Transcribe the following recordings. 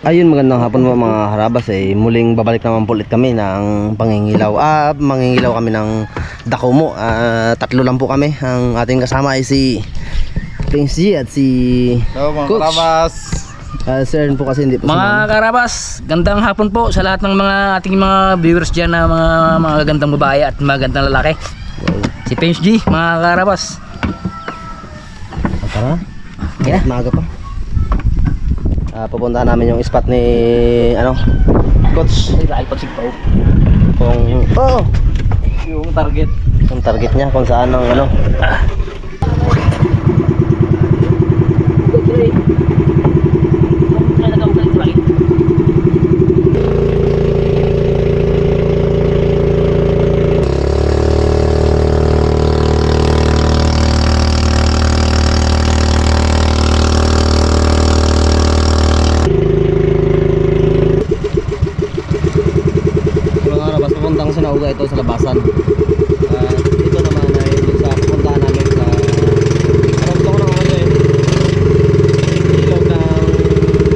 Ayun, magandang hapon mo mga harabas eh. Muling babalik naman po ulit kami ng pangingilaw. Ah, mangingilaw kami ng Dakumo. Ah, tatlo lang po kami. Ang ating kasama ay si Prince G at si Hello mga Coach. karabas. ah, Sir po kasi hindi po Mga karabas, gandang hapon po sa lahat ng mga ating mga viewers dyan na mga, mga gandang babae at mga gandang lalaki. Si Prince G, mga karabas. sumama. Tara. Yeah. Maaga pa. Ah, pupuntahan namin yung spot ni ano, Coach. Kung oh, Yung target. yung target niya kung saan ang ano. Mga harabas pupuntang sinauga ito sa labasan. At ito naman ay dun sa pupuntahan namin sa Karugtong ng ano eh. Ilog ng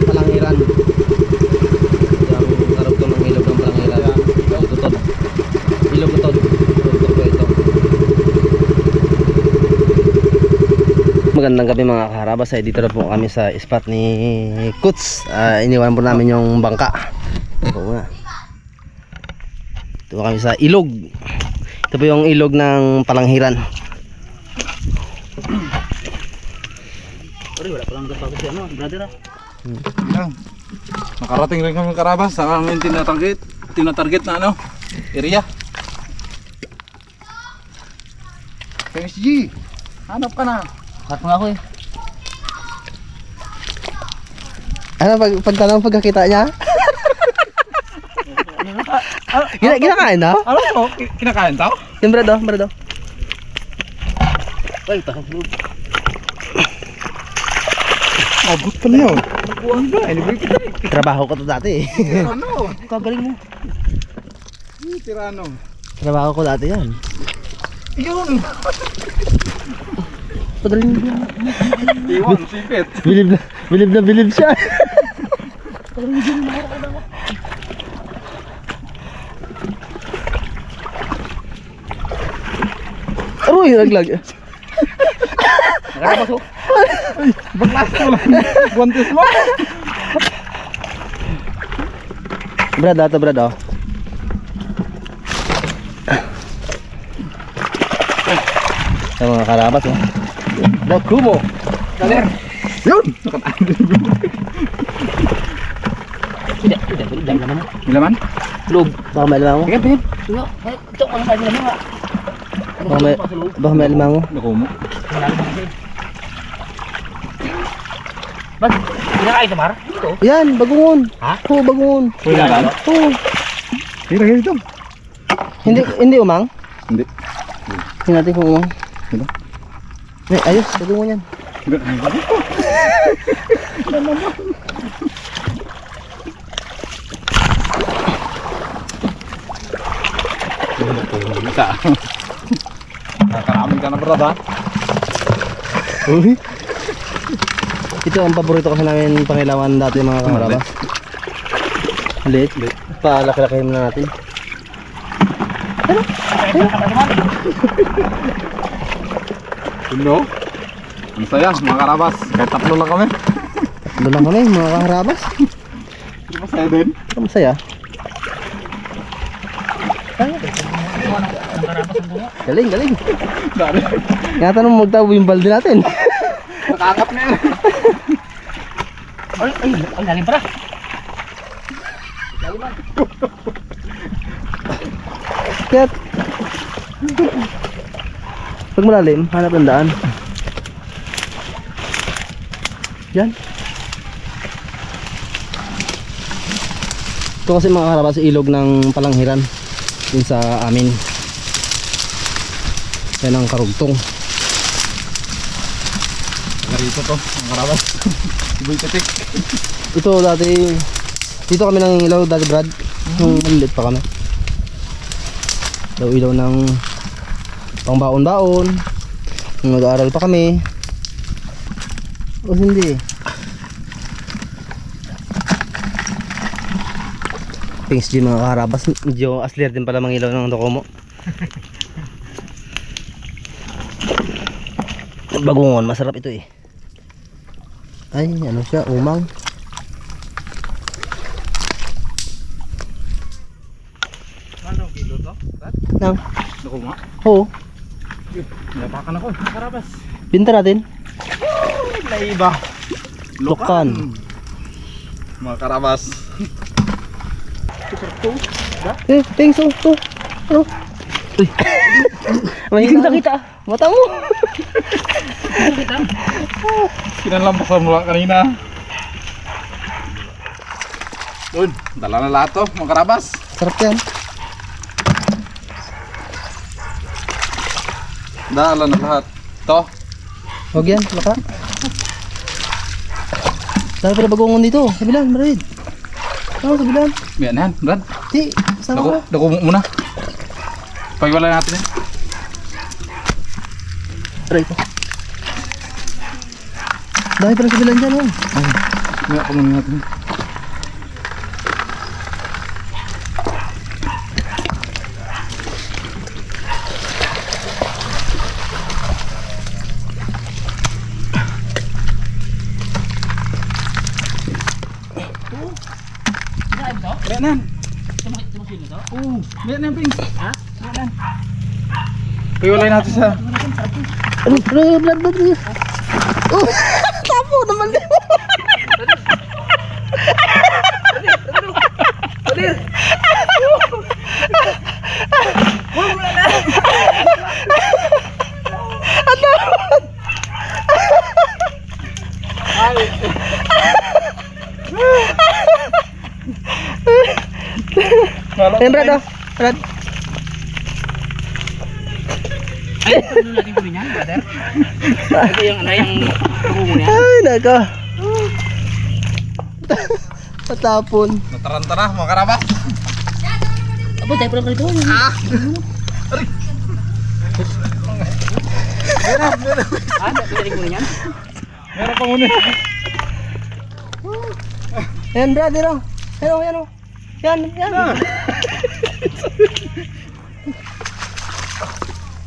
Palangiran. Yung karugtong ng ilog ng Palangiran. Ilog Utod. Ilog Utod. Karugtong ko ito. Magandang gabi mga kaharabas ay dito na po kami sa spot ni Kuts. Ah, iniwan po namin yung bangka. Ito na. Ito kami sa ilog. Ito po yung ilog ng Palanghiran. Sorry, wala palang gapago si ano, brother ah. Yan. Nakarating rin kami karabas sa aming tinatarget, tinatarget na ano, area. PSG, hanap ka na. Kat nga ako eh. Ano pag pagtanong pagkakita niya? Gina, ginakain na? Ano to? Ki- Kinakain tao? Yung brado, brado. Ay, takang loob. Abot pala yun. Buwan ba? Anyway, kita eh. Trabaho ko to dati eh. Tirano. Kagaling mo. Tirano. Trabaho ko dati yan. Yun. Padaling mo yan. Iwan, sipit. Bilib na, bilib na bilib siya. Aroy, naglag. Nakarabas oh. Baklas mo lang. Guantes mo. Brad, ato brad oh. Sa mga karabas oh. Dakumo. Kaler. Yun. Nakataan din. Tidak, tidak, tidak naman mo. Ilaman? Loob. Baka may alamang mo. Tingnan, tingnan. Ay, ito, ano tayo naman ah. Baka may, baka may alamang mo. Naku mo. Bag, kinakain sa bar? Ito. Yan, bagungon. Ha? Oo, bagungon. Pwede na Oo. Tira, dito. Hindi, hindi umang. Hindi. Tingnan natin kung umang. Diba? Eh, ayos, bagungon yan. Bisa. Nakakaramin ka na brad ha? Uy. Ito ang paborito kasi namin pangilawan dati mga kamarabas. Lit. Lit. Palaki-laki na natin. Tundo. Ang saya, mga karabas. Kahit tatlo lang kami. Doon lang kami mga kaharabas. Hindi pa saya din. Ang saya. Galing, galing. Dari. Ingatan mo magtabo yung balde natin. Nakakap na yan. Ay, ay, ay, lalim para. Kaya... Pag malalim, hanap ng daan. Yan. Ito kasi mga karabas ilog ng palanghiran din sa amin. Yan ang karugtong. Narito to, mga karabas. Iboy titik. Ito dati, dito kami nang ilaw dati Brad. Nung maliit pa kami. Daw ilaw ng pangbaon-baon. Nung nag-aaral pa kami. O hindi. Pings G mga kaharabas. Medyo aslir din pala mga ilaw ng Docomo. Bagungon, masarap ito eh. Ay, ano siya, umang. Ano kilo to? Nang, nga. oo, Napakan ako. Karabas. binta natin. Naiba. Lukan. Mga karabas. Eh, thanks, oh, oh. Ano? Uy. Mahina kita. Mata mo. Kinalampasan mo lang kanina. Doon, dala na lahat to, mga karabas. Sarap yan. Dala na lahat. To, Huwag yan, laka. Dami pala bagongon dito. Sabilan, marid. Ano, sabilan? yan yan, Brad. Di, sama Dako, ka. dako muna. Pagwala natin yan. Aray ko. Dami pala sabilan dyan, oh. May ako muna natin. Meron nan, Pings. Ha? Meron. Pagwalay natin sa... Ano, ano, blood, blood. Oh, tapo naman din. Ayan, Brad, oh. Brad. Ano natin kunin yan, brother? Ito yung ano yung tungo niya. Ay, naka. Patapon. Natarantara, mga karabas. Abo, tayo pala rito. Ah, pwede kunin yan? Meron pa muna. Ayan, Brad, yan, oh. Yan, oh, yan, oh. Yan, yan.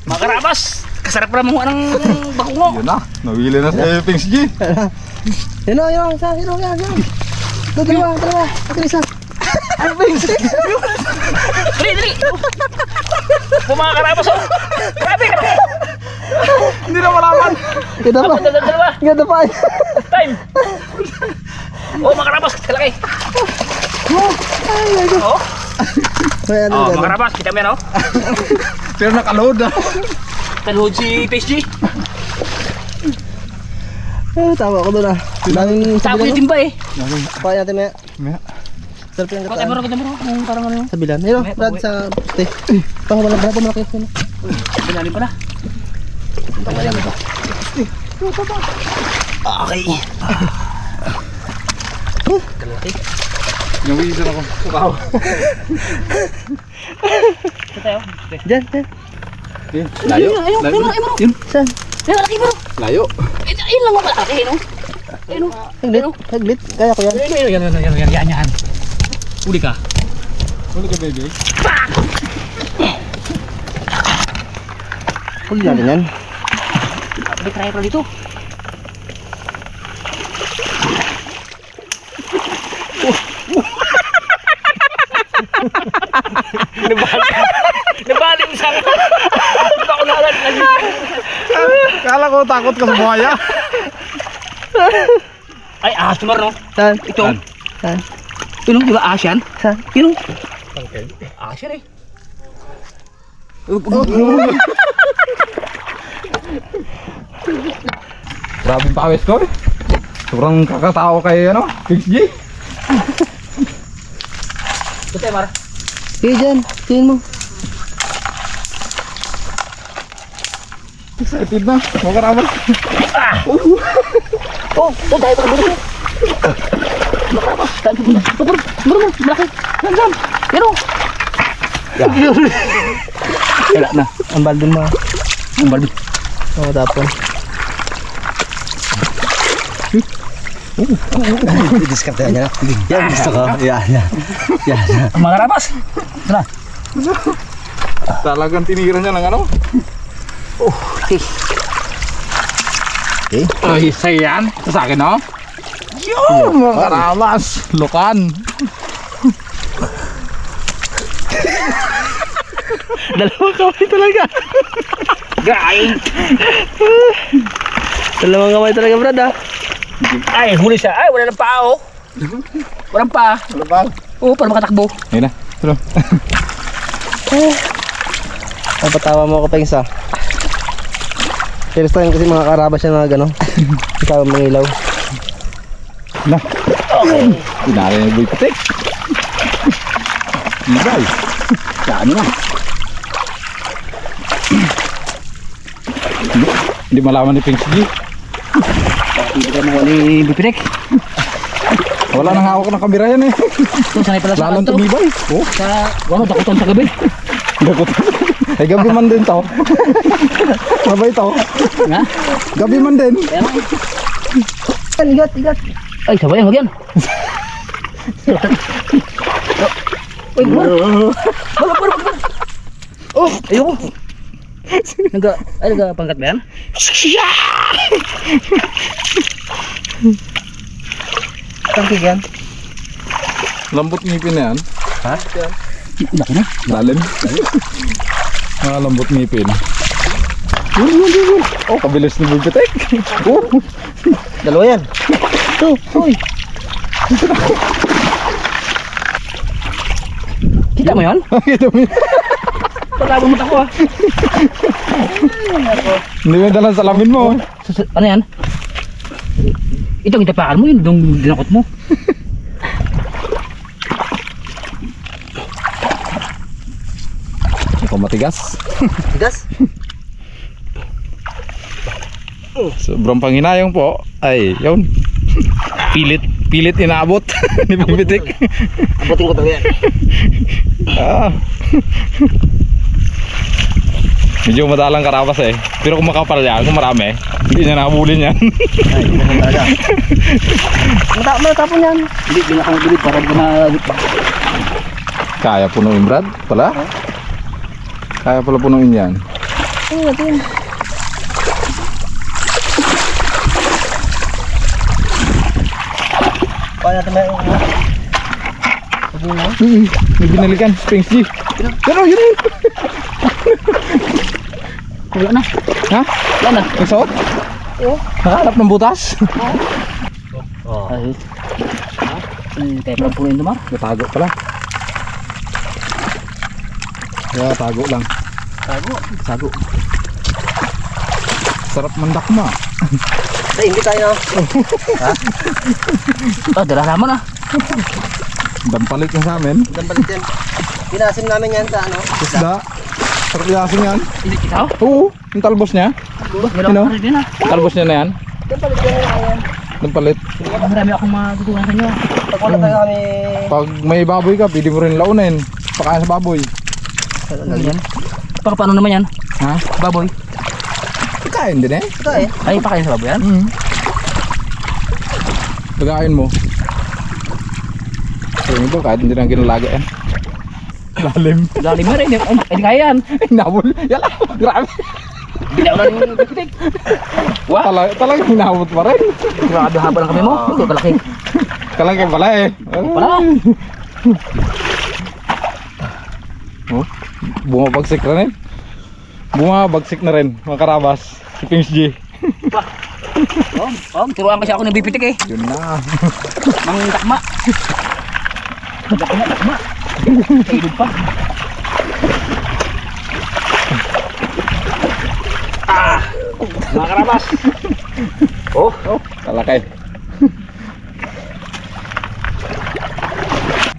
Mga karabas! Kasarap pala mga ng bakungo. Yun na, nawili na sa Pings G. Yan, oh, yan, oh. Isa, yan, oh, yan, yan. Ito, dalawa, dalawa. Ito, isa. Ano ba yung Dali, dali! Oh, mga karabas, oh! Grabe, grabe! Hindi na malaman. Ganda pa. Ganda pa. Time! Oh, mga karabas, kalaki! Ay, my God. Oh, May ano, oh mga ganda. karabas, kita mo yan, oh! Pero nakaload na. Talhood si PSG. Ah, tama ko doon, ah. Daming Tapo yung timba, eh. oh. Pakain natin, maya. Maya. Sarap yung Kota mo, kataan. kota mo, yung parang ano yung... Sabilan. Yan, oh, May Brad, sa poste. Pang wala, Brad, malaki. Yan, oh. Binalim pala. Okay. Kalaki. Nawisan ako. Wow. Tayo. Dyan, dyan. Layo. Ayun, ayun, ayun, ayun. Yun. Saan? Ayun, malaki bro. Layo. Ayun lang mga kalaki, no? Ayun, no? Saglit, saglit. Kaya ko yan. Ayun, ayun, ayun, ayun, ayun, yan, yan. Uli ka. Huli ka baby. Huli natin yan. May try pa dito. Nabaling sa Hindi pa ako nalan lagi. Kala ko takot ka sa buhaya. Ay, ahas naman, no? Saan? Ito. Saan? Saan? Yun, di ba ahas yan? Saan? Yun. Ahas yan eh. Grabe pawis ko eh. Sobrang kakatao kay ano, Pix G. Ito Mar. Sige dyan. Tingin mo. Excited na. Makaraman. Oh, ito tayo pa dito. Bro, bro, malaki. Yan, yan. Yan o. Wala na. Ang baldon mo. Ang balbi. Oo, tapon. Diskarte niya na. Yan, gusto ko. Yan, yan. Yan. Mga karabas. Tara. Talagang tinira niya ng ano? Okay. Okay. Ay, isa yan. Sa akin, oh. Yun, mga karabas. Lukan. Dalawang kamay talaga. Gaing. Dalawang kamay talaga, Brad, ah. Ay, huli siya. Ay, wala ng paa, oh. Walang paa. Ano ba? Oo, para makatakbo. Ayun na. Tulo. Napatawa mo ako, Pengs, ah. First time kasi mga karabas siya na gano. Ikaw ang mangilaw. Na. Inari na yung boy patik. Ibay. Saan na? Hindi, malaman ni Pink G. Hindi ka mo ni Bipinek. Wala nang hawak ng kamera yan eh. Ito, sanay pala sa Lalong kanto. tumibay. Oh, Sa, ano, dakutan sa gabi. dakot. Ay, gabi man din to. Sabay to. Nga? Gabi man din. Igat, igat. Ay, sabay, wag yan. Uy, wala. Wala, wala, wala. Oh, ayoko. Naga, ay, naga pangkat ba yan? Tangkig yan. Lambot ngipin na yan. Ha? Laki na. Lalim. Mga lambot ngipin. Yun, yun, yun, yun. Oh, kabilis Boy Patik. Oh, Dalawa yan. Ito, uy. Kita mo yan? ito mo yun. Palabang mata ko ah. Hindi mo dalang salamin mo. Ano yan? Itong itapakan mo yun, itong dinakot mo. Ikaw matigas. Tigas. Sobrang panginayang po. Ay, yun. Pilit, pilit inaabot ni Boy Patik. Abutin ko talaga yan. Ah. Medyo madalang karabas eh. Pero kung makapal yan, kung marami, hindi niya nakabulin yan. Ay, ganun talaga. Mata matapon yan. Hindi, binakang bilid para di na... Kaya punuin Brad, pala? Kaya pala punuin yan. Oo, ito yun. Kaya natin may... Mo? Hmm, may binalikan, Springs G. Pero yun yun. Wala na. Ha? Wala na. May suot? Oo. Nakahanap ng butas? Oo. Ay. Ay, kaya pala po yun dumar. Natago pala. Kaya tago lang. Tago. Tago. Sarap mandakma. Ay, hindi tayo. Ah, dala naman ah. Dampalit na sa amin. Dampalit yan. Pinasim namin yan sa ano? Isda. Sarap yasin yan. Hindi kita. Oo, yung talbos niya. Meron Ano? ako rin din ah. Talbos niya na yan. Yan. Dampalit. Marami akong matutunan sa inyo. Pag wala tayo kami... Pag may baboy ka, pwede mo rin launin. Pakain sa baboy. Yan? Paka paano naman yan? Ha? Baboy. Kain din eh. Eh. Ay, pakain sa baboy yan? Mm. Pagkain mo. Sabi mo kahit hindi na ginalaga yan. Lalim. Lalim na rin. Ay, ay, kaya yan. Hinabol. Yala, grabe. Hindi ako lang pipitik. Wow. Talaga, talaga hinabot pa rin. Grabe haba ng kami mo. Hindi palaki. Kalangkay pala eh. Pala. Oh, bumabagsik na rin. Bumabagsik na rin, mga karabas. Si Pings G. Oh, oh, turuan kasi ako ng bipitik eh. Yun na. Mang takma. Takma, takma. Kailog pa. Ah! Mga karabas. Oh, oh. Kalakay.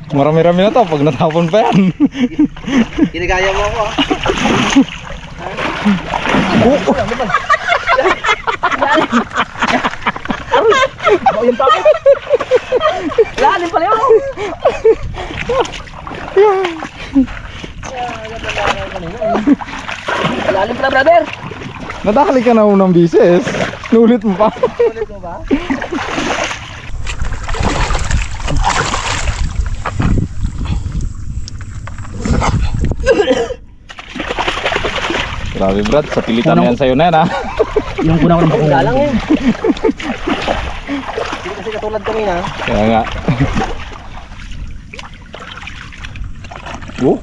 Marami-rami na to pag natapon pa yan. Kinagaya mo ako ah. Oh, yung tapos. pala brother. Nadali ka na unang bisis. Nulit mo pa. Nulit mo ba? Grabe Brad, sa pilitan na yan sa'yo na yan ha. yung kuna ko ng bakong. Dalang yun. Hindi kasi katulad kami na. Kaya nga. oh,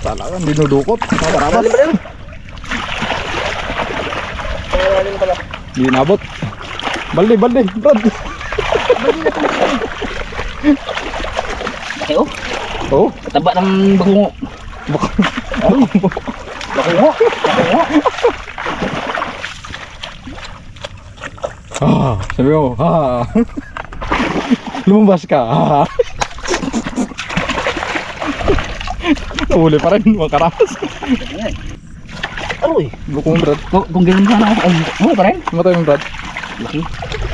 talagang dinudukot. Tama-tama. Dali Brad pala. Hindi inabot. Balde, balde, Brad. Eh oh, Oh. taba ng bakungo. Ano? Bakungo. Bakungo. Ah, sabi mo, ha. Lumabas ka, ha. Nahuli pa rin, mga Ano eh? Bukong Brad. Kung, kung ganun sana ako, ay, oh, pa rin. Matay mo Brad. Laki.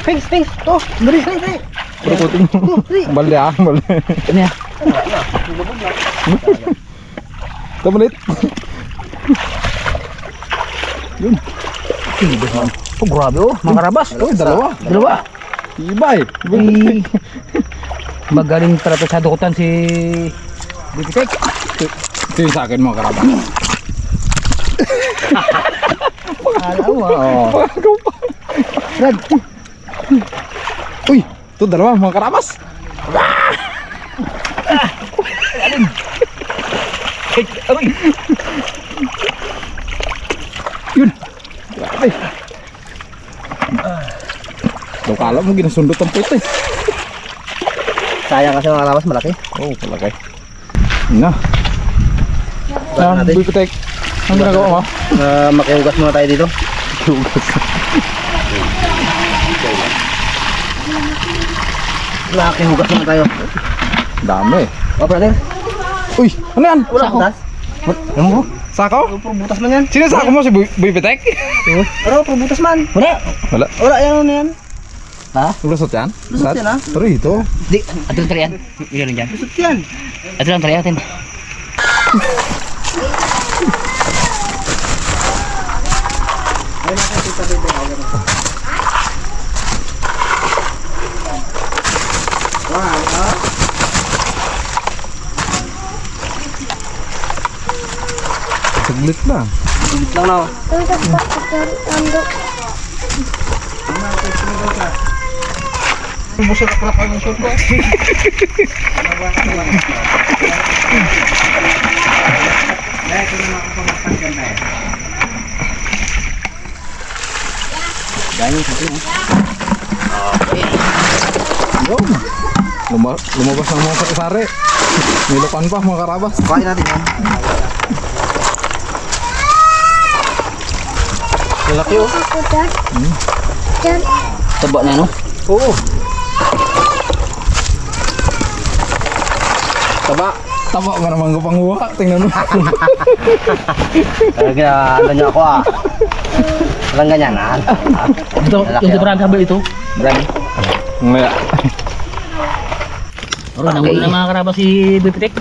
Pings, pings. To, dali, dali, dali. Pero kuting mo. Balde ah, balde. Ano yan? Tamalit. Yun. Oh, grabe oh, mga karabas. Oh, dalawa. Dalawa. Iba eh. Iba Ay, magaling talaga sa dukutan si Bipitek. Ito yung sa akin mga karabas. Alam mo, oh. Pagaw pa. Brad, Uy, ito dalawa mga karabas. Aray. Yun. Grabe. Daw kala mo ginasundot ang puto eh. Sayang kasi mga karabas malaki. Oh, palagay. Na. Balik Ah, natin. Ang ginagawa mo? Uh, makiugas muna tayo dito. Makiugas muna tayo. Dami. Oh, brother. Uy, ano yan? Wala butas. Ano mo? Sako? Puro butas man yan. Sino sako mo si Boy Bipitek? Pero puro butas man. Wala. Wala. Wala yan ano yan. Ha? Lusot yan? Lusot yan, ah. Pero ito. Di, ato lang. Meron dyan. Lusot yan. Ato lang Saglit lang. Lusot lang na. oh. Yun. Luma lumabas ng mga sakasari. Nilukan pa mga karabas. Kain natin yan. Lalaki oh. Taba na no? Oo. Taba. Tama ka naman ko panguha. Tingnan mo. Talaga, ano niyo ako ah. Walang ganyan ah. Ito, yung oh. sobrang sabi ito. Brad. Ngaya. Oro, nanguna na mga karabas si Bipitek.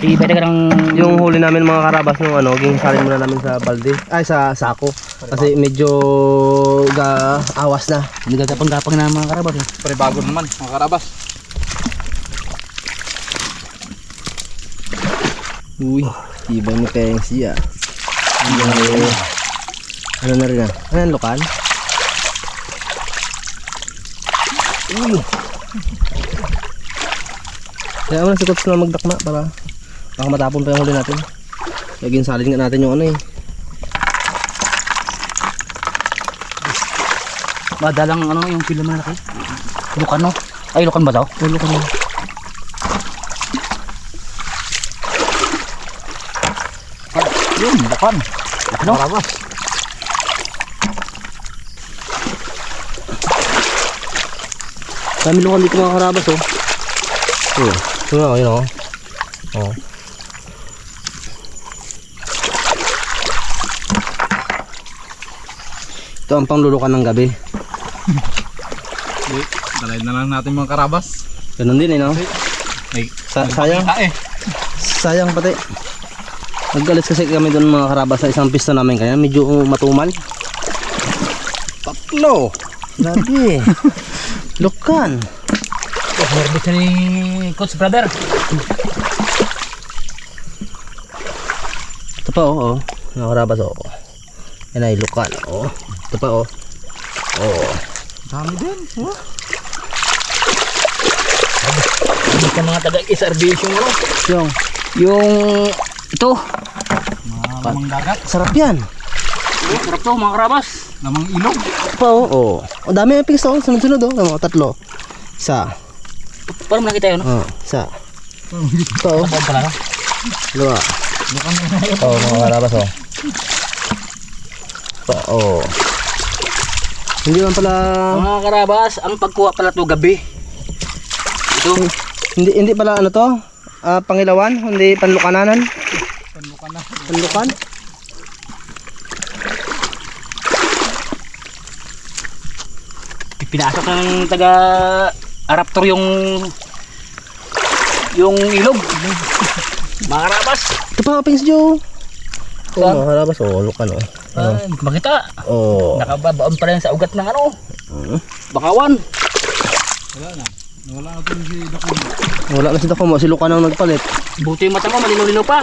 Si Bipitek ng Yung huli namin mga karabas nung ano, ginsalin muna namin sa balde. Ay, sa sako. Kasi medyo ga awas na. nagagapang-gapang na mga karabas. eh. Pero bago naman mga karabas. Uy, iba ni Pengsi ah. Ay, ano na rin ah? Ano yan, lokal? Uy. Kaya mo na si Coach na magdakma para baka matapon pa yung huli natin. Kaya ginsalin nga natin yung ano eh. Madalang ano yung film na laki. Lukan no? Ay, lukan ba daw? Ulo ka na. Yun, bakan. Ano? Karabas. Dami lukan dito mga karabas oh. Oh, ito na, yun oh. Oh. Ito ang panglulukan ng gabi. Dalay na lang natin mga karabas. Ganun din eh no? Ay, Sa sayang, eh. sayang pati. Nagalis kasi kami doon mga karabas sa isang pista namin kaya medyo matumal. Tatlo! Lagi. Lukan. Oh, na ni Coach Brother. pa oh, oh. Mga karabas oh. Yan ay lukan oh. Ito pa oh. Oh. Dami din. Oh. Hindi ka mga taga-isarbis yung ano. Yung Yung ito. Mga lamang dagat. sarap yan. Oh, sarap to mga karabas. Lamang ilog. Ito pa oh. Oh. Oh, dami yung piso. Sunod-sunod oh. Ano, tatlo. Isa. Para mo nakita yun. No? Oh, isa. Ito oh. Sabon pala? Dalawa. Ito oh, mga karabas oh. Ito oh. Hindi man pala Mga karabas, ang pagkuha pala to gabi. Ito. hindi hindi pala ano to? Ah, pangilawan, hindi panlukananan. Panlukan na. Panlukan. Pinasok ng taga Araptor yung yung ilog. Mga karabas. Ito pa Pings Joe. Oh, Saan? mga karabas oh, lukan oh. Ah, makita. Oh. Nakababaon pa rin sa ugat ng ano. Mm. Bakawan. Wala na. Wala na ito si Dakon. Wala na si Takamo, si Lukan ang nagpalit. Buti yung mata mo, malinaw-linaw pa.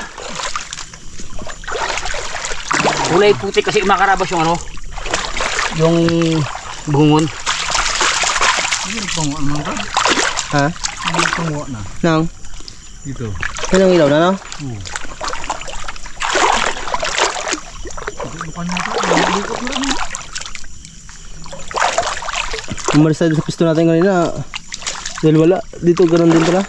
Kulay puti kasi umakarabas yung ano. Yung bungon. Nagpanguha naman ka. Ha? Hindi nagpanguha na. Nang? Dito. Ang ilaw na no? Oo. Umalis tayo sa pisto natin kanina. Dahil wala. Dito ganun din pala.